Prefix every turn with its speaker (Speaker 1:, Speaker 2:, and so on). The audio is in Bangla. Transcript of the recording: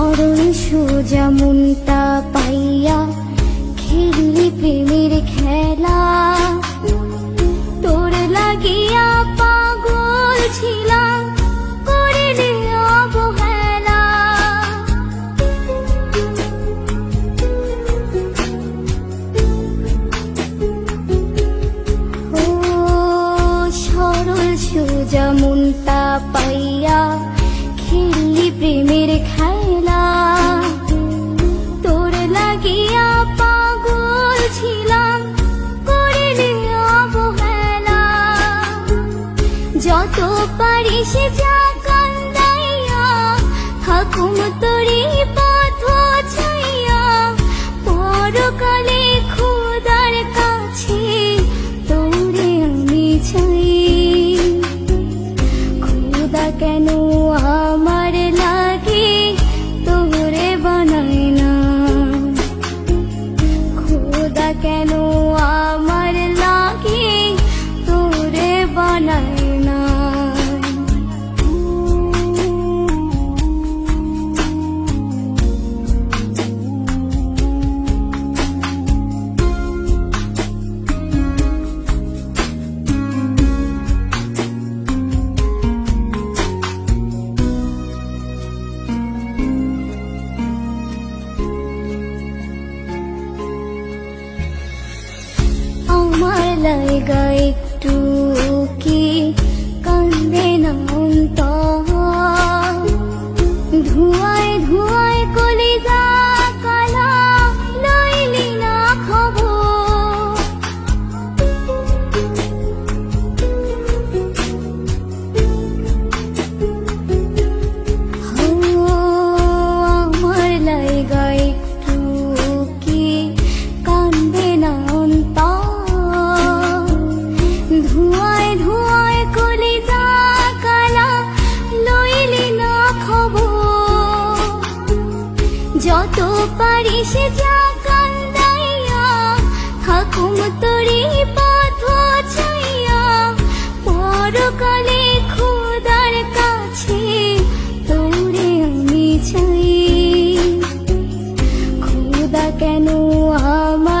Speaker 1: ধরণী সোজা মুন্তা যত পারিস যা কান্দাইয়া থাকুম তোরে পথ ছাইয়া, পরকালে খুদার কাছে তোরে আমি চাই খুদা কেন লাইগা একটু। এসে যা কান্দাইয়া থাকুম তোরে পথ ছাইয়া পরকালে খোদার কাছে তোরে আমি চাই। খোদা কেন আমার